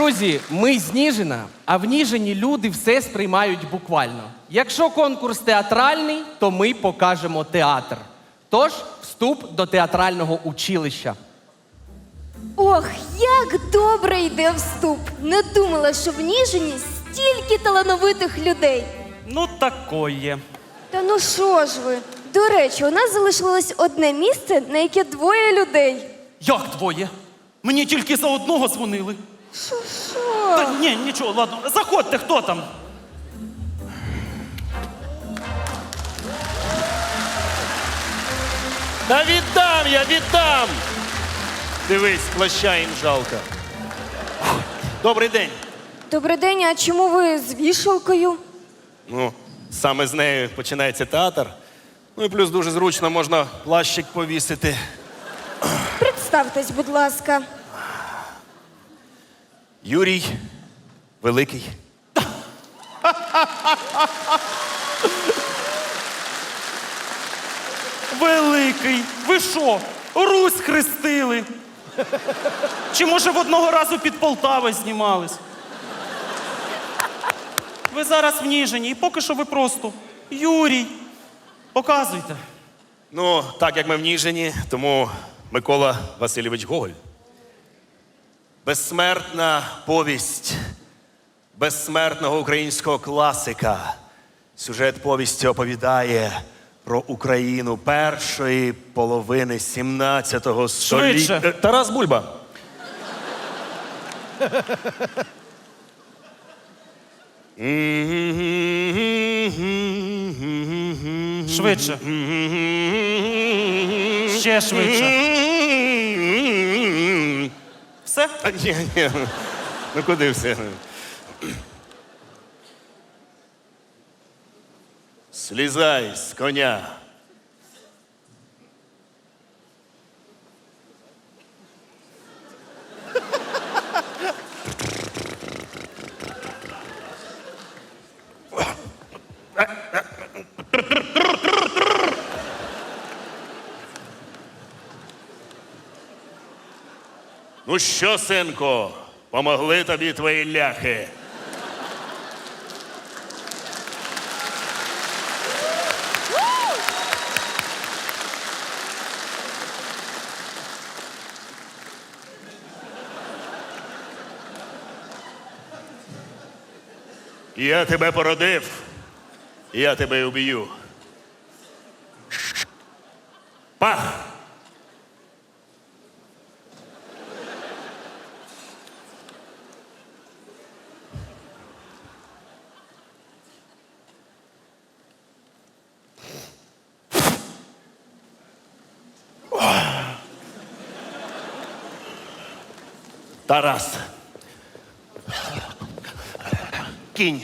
друзі, ми з Ніжина, а в Ніжині люди все сприймають буквально. Якщо конкурс театральний, то ми покажемо театр. Тож вступ до театрального училища. Ох, як добре йде вступ. Не думала, що в Ніжині стільки талановитих людей. Ну, такое. Та ну що ж ви? До речі, у нас залишилось одне місце, на яке двоє людей. Як двоє? Мені тільки за одного дзвонили. Що що? Та ні, нічого, ладно. Заходьте, хто там? Та віддам я, віддам! Дивись, плаща їм жалко. Добрий день. Добрий день, а чому ви з вішалкою? Ну, саме з нею починається театр. Ну і плюс дуже зручно можна плащик повісити. Представтесь, будь ласка. Юрій Великий. Великий. Ви що? Русь хрестили? Чи може в одного разу під Полтавою знімались? Ви зараз в Ніжині, і поки що ви просто Юрій. Показуйте. Ну, так як ми в Ніжині, тому Микола Васильович Гоголь. Безсмертна повість безсмертного українського класика. Сюжет повісті оповідає про Україну першої половини 17 століття. Е, Тарас Бульба. Швидше. Ще швидше. Все? А, ні, ні. Ну куди все? Слізай з коня. Що, синку, помогли тобі твої ляхи? Я тебе породив, я тебе уб'ю. Тарас. Кінь.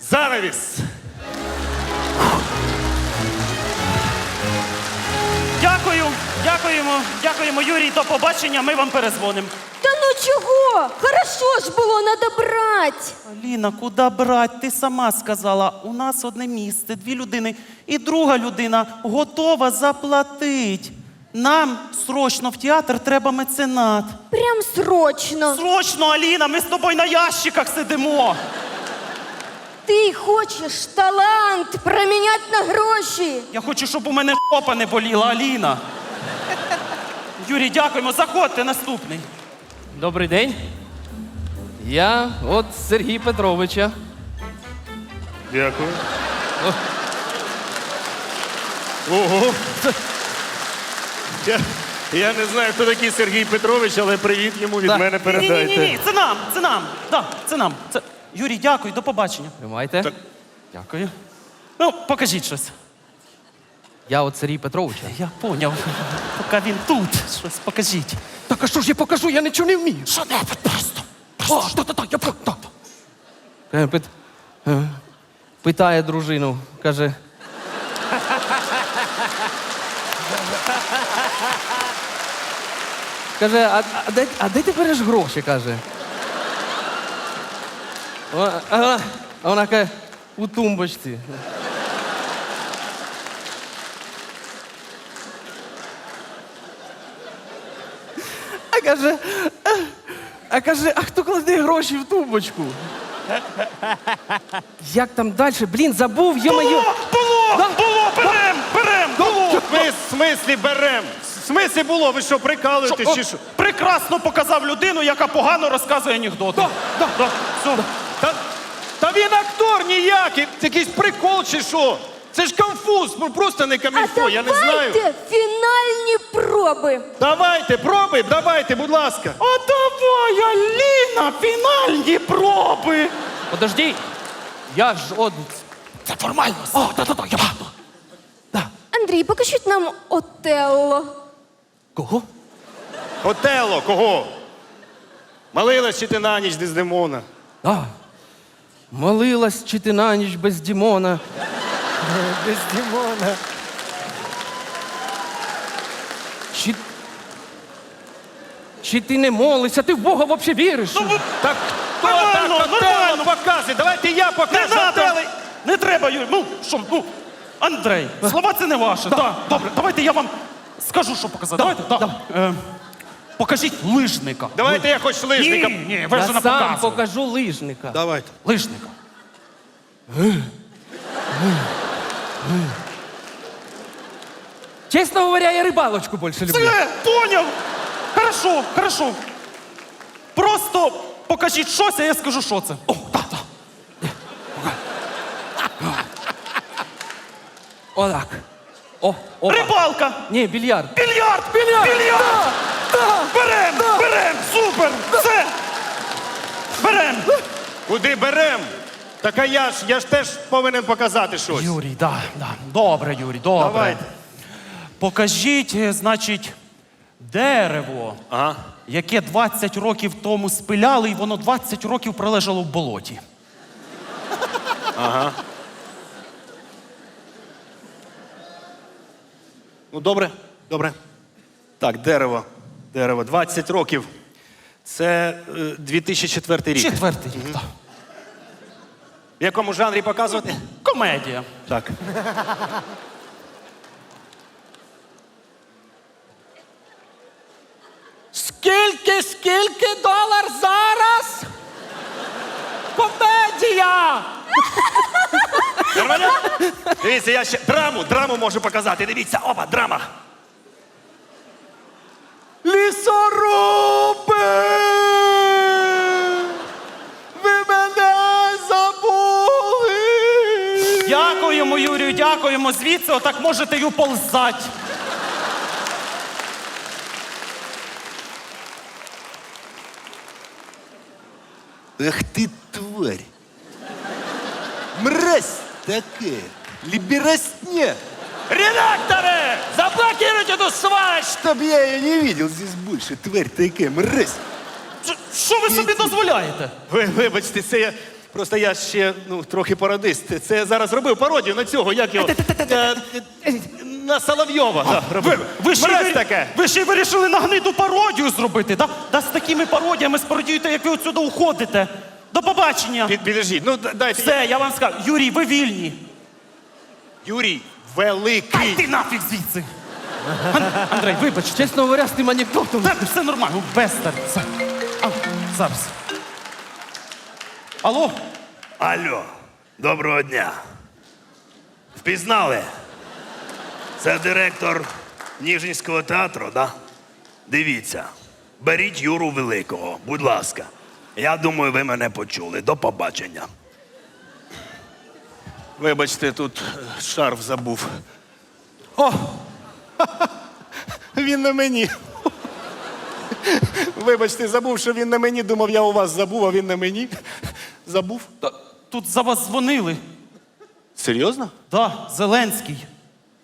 Занавіс. Дякую, дякуємо, дякуємо, Юрій. До побачення. Ми вам перезвонимо. Та ну чого? Хорошо ж було, надо брать. Аліна, куди брати? Ти сама сказала, у нас одне місце, дві людини, і друга людина готова заплатить. Нам срочно в театр треба меценат. Прям срочно. Срочно, Аліна, ми з тобою на ящиках сидимо. Ти хочеш талант проміняти на гроші. Я хочу, щоб у мене попа не боліла, Аліна. Юрій, дякуємо. Заходьте наступний. Добрий день. Я от Сергій Петровича. Дякую. Ого. Я, я не знаю, хто такий Сергій Петрович, але привіт йому від Так. мене передайте. ні, ні, ні, це нам, це нам. Да, це нам. Це... Юрій, дякую, до побачення. Тримайте. Так. Дякую. Ну, покажіть щось. Я от Сергій Петровича. Я поняв. Поки він тут. Щось покажіть. Так а що ж я покажу? Я нічого не вмію. Що небудь просто. О, та, та, та, я про- та. Е, пит- е, Питає дружину, каже. Каже, а, а, де, а де ти береш гроші? каже. Вона- А вона, а вона каже, у тумбочці. А каже, а, а каже, а хто кладе гроші в тумбочку? Як там далі? Блін, забув, йо-моє. Було! Було! Да? Було! Берем! Берем! Було! Ми в смислі берем. В смислі було, ви що, прикалуєтесь чи що? Прекрасно показав людину, яка погано розказує анекдоти. Да, да. Все. Та, та він актор ніякий, це якийсь прикол чи що? Це ж конфуз, ну просто не камільфо, я не знаю. давайте фінальні проби. Давайте, пробуй, давайте, будь ласка. А давай, Аліна, фінальні проби! Подожди. Я ж от. Це формально. О, та-та-та, я багато. Андрій, покажіть нам Отелло. Кого? Отело, кого? Молилась чи ти на ніч Дездемона? А, молилась чи ти на ніч без Дімона. Без Дімона. Чи, чи ти не молишся, ти в Бога взагалі віриш? Ну, ви- Так хто Нормально, так нормально. Показує? Давайте я Не покажу надо! Отело. Не треба, Юрій. Ну, що, ну, Андрей, слова це не ваше. Так, добре, давайте я вам скажу, що показати. Давайте, так. Е, покажіть лижника. Давайте я хоч лижника. Ні, ні, ви Я ж не сам показуєте. покажу лижника. Давайте. Лижника. Чесно говоря, я рибалочку більше люблю. Все, поняв. Хорошо, хорошо. Просто покажіть щось, а я скажу, що це. О, так, так. Отак. О, опа. Рибалка. Ні, більярд. Більярд! Більярд! Більярд! Берем! Берем! Супер! Все! Берем! Куди берем? Так а я ж, я ж теж повинен показати щось. Юрій, да, да. Добре, Юрій, добре. Давайте. Покажіть, е, значить, дерево, Ага. яке 20 років тому спиляли, і воно 20 років пролежало в болоті. Ну, добре, добре. Так, дерево. Дерево. 20 років. Це е, 2004 рік. Четвертий рік, так. В якому жанрі показувати? Комедія. Так. Скільки, скільки долар зараз? Комедія! Нормально? Дивіться, я ще драму, драму можу показати. Дивіться, опа, драма. Лісоруби! Дякуємо, Юрію, дякуємо. Звідси отак можете й уползати. Ах ты, тварь! Мразь такая! Либерастня! Редакторы! Заблокируйте эту сволочь! Чтоб я ее не видел здесь больше, тварь такая, мразь! Що- Що ви собі дозволяєте? Ви, вибачте, це я. Просто я ще ну, трохи пародист. Це я зараз робив пародію на цього, як його. Е, е, На Соловйова. да, робив. Ви ще, й Мразь таке. ви ще й вирішили на гниду пародію зробити, да? Да з такими пародіями спародіюєте, як ви отсюди уходите. До побачення. Під- Підождіть, ну д- дайте. Все, я вам скажу. Юрій, ви вільні. Юрій Та Великий. йди нафіг звідси. Ан- Андрей, вибач. Чесно говоря, з тим анекдотом. Все, все нормально, Бестер. Все. А, зараз. Алло? Алло, доброго дня. Впізнали? Це директор Ніжинського театру, да? Дивіться, беріть Юру Великого, будь ласка. Я думаю, ви мене почули. До побачення. Вибачте, тут е, шарф забув. О! Він на мені. Вибачте, забув, що він на мені. Думав, я у вас забув, а він на мені. Забув? Та, Тут за вас дзвонили. Серйозно? Да, Зеленський.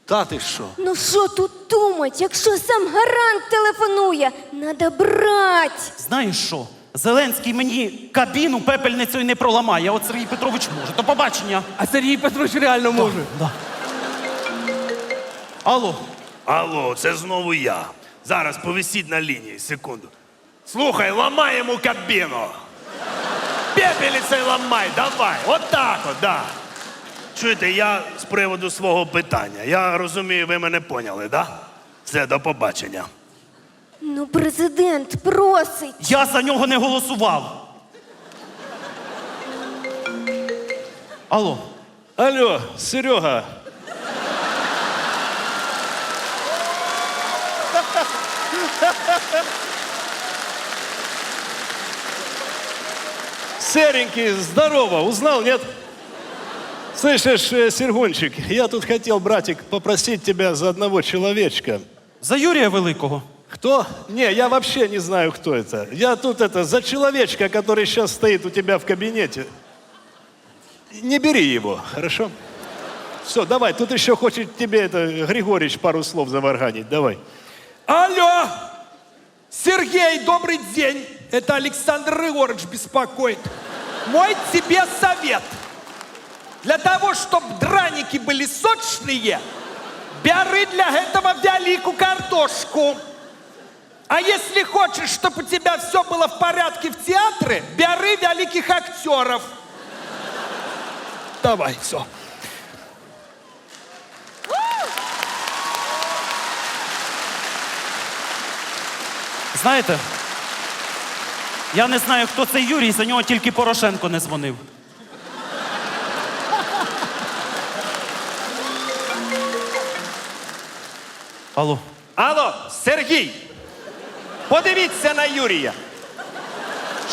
Та ти що? Ну що тут думать, якщо сам гарант телефонує, надо брать. Знаєш що? Зеленський мені кабіну пепельницею не проламає, а от Сергій Петрович може. До побачення. А Сергій Петрович реально може. Да. Алло, Алло, це знову я. Зараз повисіть на лінії, секунду. Слухай, ламай йому кабіну. Пепелицей ламай, давай. Отак от, да. Чуєте, я з приводу свого питання. Я розумію, ви мене поняли, да? Все, до побачення. Ну, президент просить. Я за нього не голосував. Алло, Алло, Серега. Серенький, здорово, узнал, нет? Слышишь, э, Сергунчик, я тут хотел, братик, попросить тебя за одного человечка. за Юрія Великого. Кто? Не, я вообще не знаю, кто это. Я тут это, за человечка, который сейчас стоит у тебя в кабинете. Не бери его, хорошо? Все, давай, тут еще хочет тебе это Григорьевич пару слов заварганить, давай. Алло! Сергей, добрый день! Это Александр Григорьевич беспокоит. Мой тебе совет. Для того, чтобы драники были сочные, бери для этого великую картошку. А если хочешь, чтобы у тебя все было в порядке в театре, бери великих актеров. Давай, все. Знаєте, я не знаю, хто це Юрій, за нього тільки Порошенко не дзвонив. Алло. Алло, Сергій! Подивіться на Юрія.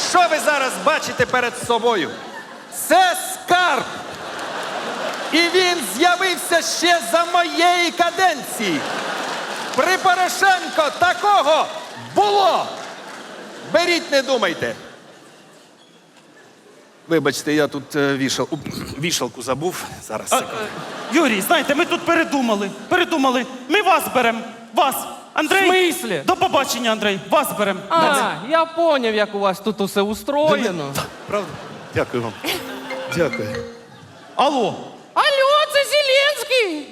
Що ви зараз бачите перед собою? Це скарб. І він з'явився ще за моєї каденції. При Порошенко такого було. Беріть, не думайте. Вибачте, я тут е, вішал, уп, вішалку забув. Зараз. секунду. Юрій, знаєте, ми тут передумали. Передумали. Ми вас беремо. Вас. Андрей. В смислі? До побачення, Андрей. Вас беремо. А, я поняв, як у вас тут усе устроєно. Правда? Дякую вам. Дякую. Алло. Алло, це Зеленський.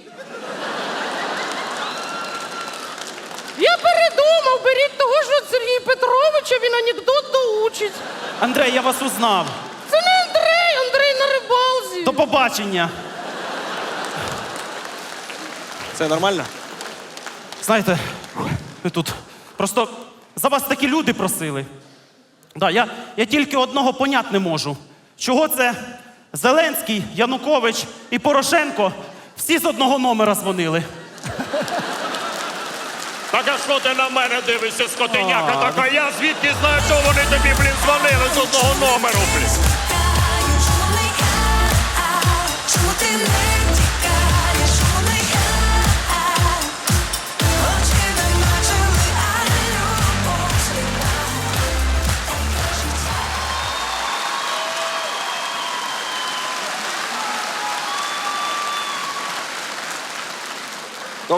Я передумав, беріть того ж от Сергія Петровича, він анекдот доучить. Андрей, я вас узнав. Це не Андрей, Андрей на рибалзі. До побачення. Це нормально? Знаєте, ми тут просто за вас такі люди просили. Да, я, я тільки одного понять не можу. Чого це Зеленський, Янукович і Порошенко всі з одного номера дзвонили? Так а що ти на мене дивишся, скотиняка така? Я звідки знаю, що вони тобі, блін, дзвонили з одного номеру, блін. Чому? Ти не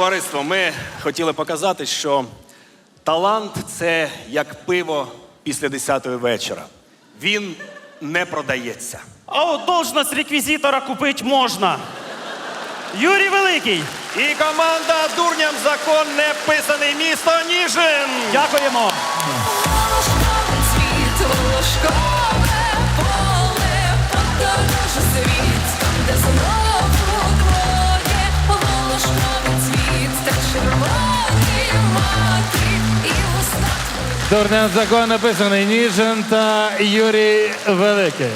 Товариство, ми хотіли показати, що талант це як пиво після 10-ї вечора. Він не продається. А от должность реквізитора купити можна. Юрій Великий, І команда дурням закон не писаний місто Ніжин. дякуємо. Дурнем закон написаний Ніжин та Юрій Великий.